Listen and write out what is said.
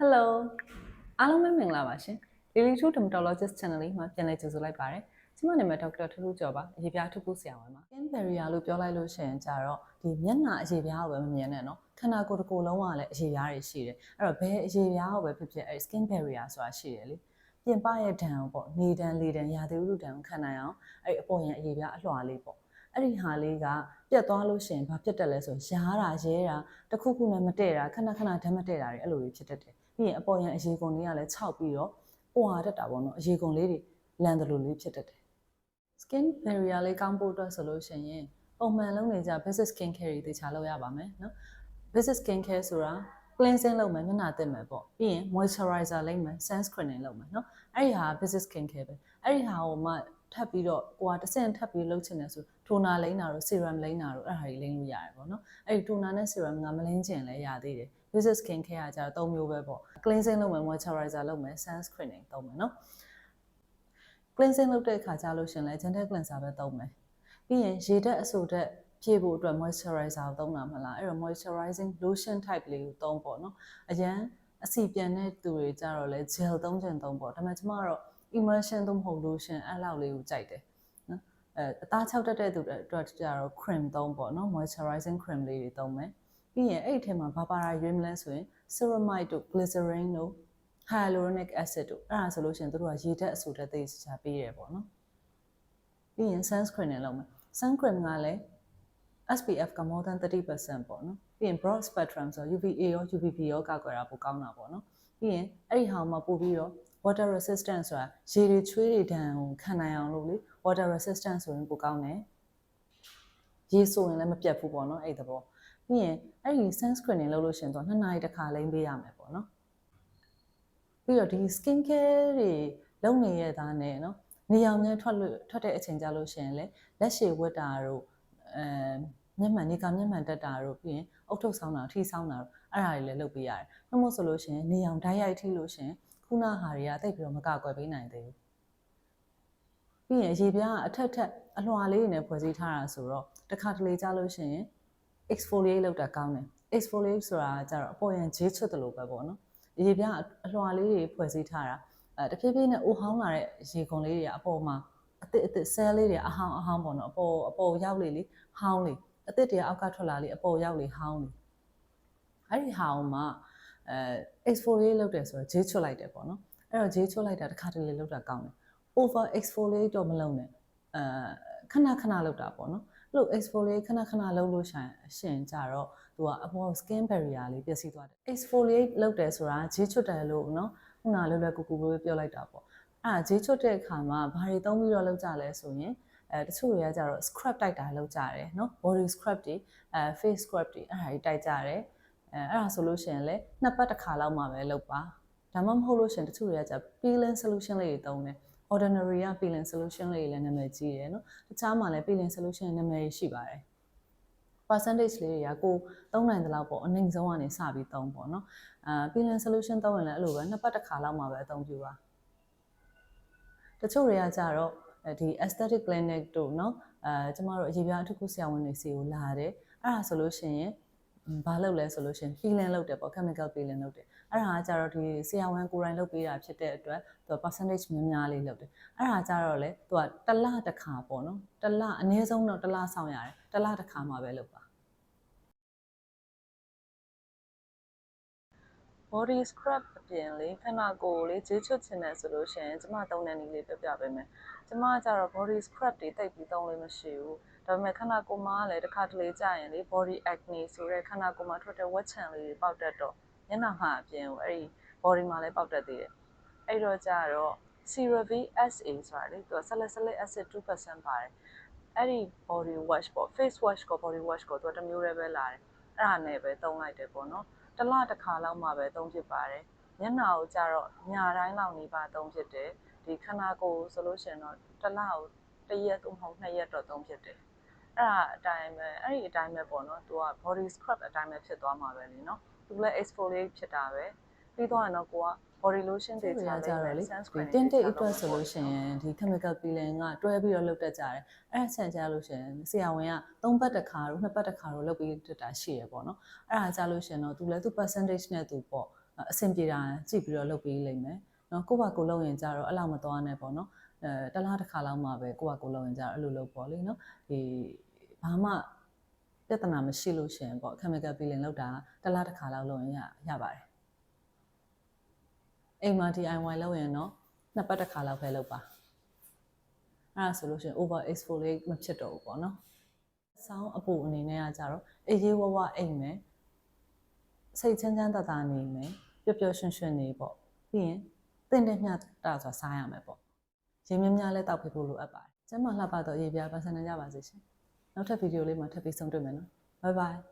Hello အားလုံးပဲမင်္ဂလာပါရှင် Lily True Dermatologist Channel လေးမှာပြန်လည်ကြိုဆိုလိုက်ပါရစေ။ကျွန်မနာမည်ဒေါက်တာထူးထူးကျော်ပါ။အရေးပြားထူးထူးဆရာဝန်ပါ။ Skin barrier လို့ပြောလိုက်လို့ရှိရင်ကြတော့ဒီမျက်နှာအရေးပြားကိုပဲမမြင်နဲ့နော်။ခန္ဓာကိုယ်တစ်ကိုယ်လုံးကလည်းအရေးပြားတွေရှိတယ်။အဲ့တော့ဘယ်အရေးပြားကိုပဲဖြစ်ဖြစ်အဲ့ skin barrier ဆိုတာရှိတယ်လေ။ပြင်ပရဲ့ဒဏ်ကိုပေါ့နေဒဏ်လေဒဏ်ရာသီဥတုဒဏ်ကိုခံနိုင်အောင်အဲ့အပေါ်ရန်အရေးပြားအလွှာလေးပေါ့။အဲ့ဒီဟာလေးကပြတ်သွားလို့ရှိရင်ဘာဖြစ်တယ်လဲဆိုရားတာရဲတာတစ်ခုခုနဲ့မတည့်တာခဏခဏဓာတ်မတည့်တာတွေအဲ့လိုတွေဖြစ်တတ်တယ်။ ပြီးရင်အပေါ်ရန်အရေးကုန်လေးကလည်းခြောက်ပြီးတော့ပွာတတ်တာပေါ့နော်။အရေးကုန်လေးတွေလန်တယ်လို့လေးဖြစ်တတ်တယ်။ skin barrier လေးကောင်းဖို့အတွက်ဆိုလို့ရှိရင်ပုံမှန်လုပ်နေကြ basic skin care တွေတခြားလုပ်ရပါမယ်နော် basic skin care ဆိုတာ cleansing လုပ်မယ်မျက်နှာတက်မယ်ပေါ့ပြီးရင် moisturizer လုပ်မယ် sunscreening လုပ်မယ်နော်အဲ့ဒီဟာ basic skin care ပဲအဲ့ဒီဟာကိုမှထပ်ပြီးတော့ကိုကတစ်ဆင့်ထပ်ပြီးလုပ်ချင်တယ်ဆို toner လိမ့်တာတို့ serum လိမ့်တာတို့အဲ့ဒါတွေလိမ့်လို့ရတယ်ပေါ့နော်အဲ့ဒီ toner နဲ့ serum ကမလိမ့်ချင်လည်းရသေးတယ် basic skin care ကကျတော့၃မျိုးပဲပေါ့ cleansing လုပ်မယ် moisturizer လုပ်မယ် sunscreening သုံးမယ်နော် cleansing လုပ်တဲ့အခါကျလို့ရှင်လဲ gentle cleanser ပဲသုံးမယ်ပြီးရင်ရေဓာတ်အဆိုဓာတ်ဖြည့်ဖို့အတွက် moisturizer ကိုသုံးတာမလားအဲ့တော့ moisturizing lotion type လေးကိုသုံးပေါ့နော်အရန်အစီပြန်တဲ့သူတွေကြတော့လဲ gel သုံးချင်သုံးပေါ့ဒါပေမဲ့ကျမကတော့ emulsion သုံးမဟုတ် lotion အဲ့လောက်လေးကိုကြိုက်တယ်နော်အဲအသားချောက်တက်တဲ့သူတွေအတွက်ကြတော့ cream သုံးပေါ့နော် moisturizing cream လေးတွေသုံးမယ် ပြီးရင်အဲ့ဒီထဲမှာဘာပါရာရွေးမလဲဆိုရင် ceramide တို့ glycerin တို့ hyaluronic acid တို့အဲ့ဒါဆိုလို့ရှိရင်တို့ကရေဓာတ်အဆူဓာတ်သိချာပေးတယ်ပေါ့နော်ပြီးရင် sunscreen နဲ့လုပ်မယ် sunscreen ကလည်း SPF က more than 30%ပေါ့နော်ပြီးရင် broad spectrum ဆို UVA ရော UVB ရောကာကွယ်တာပိုကောင်းတာပေါ့နော်ပြီးရင်အဲ့ဒီဟာမှာပို့ပြီးတော့ water resistant ဆိုတာရေတွေချွေးတွေဒဏ်ကိုခံနိုင်အောင်လို့လေ water resistant ဆိုရင်ပိုကောင်းတယ်ရေဆိုရင်လည်းမပြတ်ဘူးပေါ့နော်အဲ့ဒီသဘော ပြီးရင်အဲ့ဒီ sun screening လုပ်လို့ရှင်ဆိုတော့နှစ်နာရီတစ်ခါလိမ့်ပေးရမယ်ပေါ့နော်ပြီးတော့ဒီ skin care တွေလုပ်နေရတာနဲ့နော်နေရောင်ငယ်ထွက်လို့ထွက်တဲ့အချိန်ကြလို့ရှင်လေလက်ရှည်ဝတ်တာတို့အဲမျက်မှန်နေကမျက်မှန်တက်တာတို့ပြီးရင်အုတ်ထုတ်ဆောင်းတာထိဆောင်းတာတို့အဲ့ဒါတွေလည်းလုပ်ပေးရတယ်ဘာမို့ဆိုလို့ရှင်နေရောင်ဓာတ်ရိုက်ထိလို့ရှင်ခုနဟာတွေကတိတ်ပြီးတော့မကွယ်ပေးနိုင်သေးဘူးပြီးရင်ရေပြားကအထက်ထက်အလွှာလေးတွေနဲ့ဖွဲ့စည်းထားတာဆိုတော့တစ်ခါတလေကြားလို့ရှိရင် exfoliate လုပ်တာကောင်းတယ်။ exfoliate ဆိုတာကကြတော့အပေါ်ရန်ဂျေးချွတ်တယ်လို့ပဲပေါ့နော်။ရေပြားအလွှာလေးတွေဖွဲ့စည်းထားတာအဲတဖြည်းဖြည်းနဲ့အိုဟောင်းလာတဲ့ရေကုန်လေးတွေကအပေါ်မှာအသစ်အသစ် cell လေးတွေအဟောင်းအဟောင်းပေါ့နော်အပေါ်အပေါ်ရောက်လေလေဟောင်းလေအသစ်တွေအောက်ကထွက်လာလေအပေါ်ရောက်လေဟောင်းလေအဲ့ဒီဟာအောင်မှအဲ exfoliate လုပ်တယ်ဆိုတော့ဂျေးချွတ်လိုက်တယ်ပေါ့နော်အဲ့တော့ဂျေးချွတ်လိုက်တာတစ်ခါတလေလုပ်တာကောင်းတယ် over exfoliate တော့မလုပ်နဲ့အဲခဏခဏလုပ်တာပေါ့နော်အဲ့ လို exfoliate ခဏခဏလုပ်လို့ရှိရင်ရှင်ကြတော့သူကအပေါ် skin barrier လေးပျက်စီးသွားတယ် exfoliate လုပ်တယ်ဆိုတာဂျေးချွတ်တယ်လို့နော်ခုနလွယ်လွယ်ကူကူပဲပြောလိုက်တာပေါ့အဲ့ဒါဂျေးချွတ်တဲ့အခါမှာဘာတွေသုံးပြီးတော့လုပ်ကြလဲဆိုရင်အဲတချို့တွေကကြတော့ scrub တိုက်တာလုပ်ကြတယ်နော် body scrub တွေအဲ face scrub တွေအဲ့ဒါတွေတိုက်ကြတယ်အဲအဲ့ဒါဆိုလို့ရှိရင်လည်းနှစ်ပတ်တစ်ခါလောက်မှပဲလုပ်ပါဒါမှမဟုတ်လို့ရှိရင်တချို့တွေကကြ peeling solution လေးတွေသုံးတယ် ordinary က peeling solution လေးတွေလည်းနာမည်ကြီးတယ်နော်တခြားမှာလည်း peeling solution နာမည်ရှိပါတယ် percentage လေးတွေကကိုသုံးနိုင်သလောက်ပေါ့အနည်းဆုံးကနေစပြီးသုံးပေါ့နော်အာ peeling solution သုံးရင်လည်းအဲ့လိုပဲနှစ်ပတ်တစ်ခါလောက်မှပဲအသုံးပြုပါတချို့တွေကကြတော့ဒီ aesthetic clinic တို့เนาะအဲကျမတို့အရေးပြားအထူးကုဆရာဝန်တွေစီကိုလာတယ်အဲ့ဒါဆိုလို့ရှိရင် ဘာလုပ်လဲဆိုလို့ရှိရင် peeling လုပ်တယ်ပေါ့ chemical peeling လုပ်တယ်အဲ့ဒါကကြတော့ဒီဆရာဝန်ကိုယ်တိုင်လုပ်ပေးတာဖြစ်တဲ့အတွက်သူက percentage များများလေးလုပ်တယ်အဲ့ဒါကြတော့လေသူကတစ်လတစ်ခါပေါ့နော်တစ်လအနည်းဆုံးတော့တစ်လဆောင်ရတယ်တစ်လတစ်ခါမှပဲလုပ်ပါ body scrub အပြင်လေးခန္ဓာကိုယ်လေးဂျေးချွတ်ချင်တယ်ဆိုလို့ရှိရင်ကျမသုံးတဲ့နည်းလေးပြပြပေးမယ်ကျမကကြတော့ body scrub တွေတိတ်ပြီးသုံးလို့မရှိဘူးဒါပေမဲ့ခန္ဓာကိုယ်မှာလည်းတစ်ခါတလေကြာရင်လေ body acne ဆိုတဲ့ခန္ဓာကိုယ်မှာထွက်တဲ့ဝက်ချံလေးတွေပေါက်တတ်တော့မျက်နှာမှာအပြင်ကိုအဲ့ဒီ body မှာလည်းပေါက်တတ်သေးတယ်အဲ့တော့ကြတော့ CeraVe SA ဆိုတာလေသူက salicylic acid 2%ပါတယ်အဲ့ဒီ body wash ပေါ့ face wash ကို body wash ကိုသူကတစ်မျိုးတည်းပဲလာတယ် အဲ့ဒါနဲ့ပဲသုံးလိုက်တယ်ပေါ့နော်တစ်လတစ်ခါလောက်မှပဲသုံးဖြစ်ပါတယ်မျက်နှာကိုကြတော့ညတိုင်းလောက်နေပါသုံးဖြစ်တယ်ဒီခန္ဓာကိုယ်ဆိုလို့ရှိရင်တော့တစ်လကိုတစ်ရက်သို့မဟုတ်နှစ်ရက်တော့သုံးဖြစ်တယ်အဲ့ဒါအတိုင်းပဲအဲ့ဒီအတိုင်းပဲပေါ့နော်သူက body scrub အတိုင်းပဲဖြစ်သွားမှာပဲလीနော်သူလည်း exfoliate ဖြစ်တာပဲပြီးတော့ရင်တော့ကိုက body lotion တွေချာကြတော့လေဒီတင်းတိတ်အတွက်ဆိုလို့ရှိရင်ဒီ chemical peeling ကတွဲပြီးတော့လုပ်တတ်ကြတယ်အဲ့ဒါဆန်ကြလို့ရှိရင်ဆရာဝန်က3ပတ်တစ်ခါတို့2ပတ်တစ်ခါတို့လုပ်ပြီးတက်တာရှိရပေါ့နော်အဲ့ဒါကြလို့ရှိရင်တော့သူလည်းသူ percentage နဲ့သူပေါ့အဆင်ပြေတာကြည့်ပြီးတော့လုပ်ပေးလိမ့်မယ်နော်ကိုယ့်ဘာကိုယ်လုပ်ရင်ကြတော့အဲ့လောက်မသွားနဲ့ပေါ့နော်အဲတစ်လားတစ်ခါလောက်မှပဲကိုယ့်ဘာကိုယ်လုပ်ရင်ကြတော့အဲ့လိုလုပ်ပေါ့လေနော်ဒီဘာမှပြဿနာမရှိလို့ရှရင်ပေါ့ chemical peeling လုပ်တာတစ်လားတစ်ခါလောက်လုပ်ရင်ရရပါတယ် အိမ်မှာ DIY လုပ်ရင်တော့နှစ်ပတ်တစ်ခါလောက်ပဲလုပ်ပါအဲ့ဒါဆိုလို့ရှရင် over exfoliate မဖြစ်တော့ဘူးပေါ့နော်ဆောင်းအပူအနေနဲ့ကကြတော့အေးရေးဝဝအိမ်မယ်စိတ်ချမ်းချမ်းသာသာနေမယ်ပျော်ပျော်ရွှင်ရွှင်နေပေါ့ပြီးရင်တင့်တဲ့မြတ်တာဆိုတာစားရမယ်ပေါ့ရေမြများလဲတောက်ပေးဖို့လိုအပ်ပါတယ်ကျမလှပတော့ရေပြားပန်းစံနေကြပါစေရှင်နောက်ထပ်ဗီဒီယိုလေးမှာထပ်ပြီးဆုံတွေ့မယ်နော် bye bye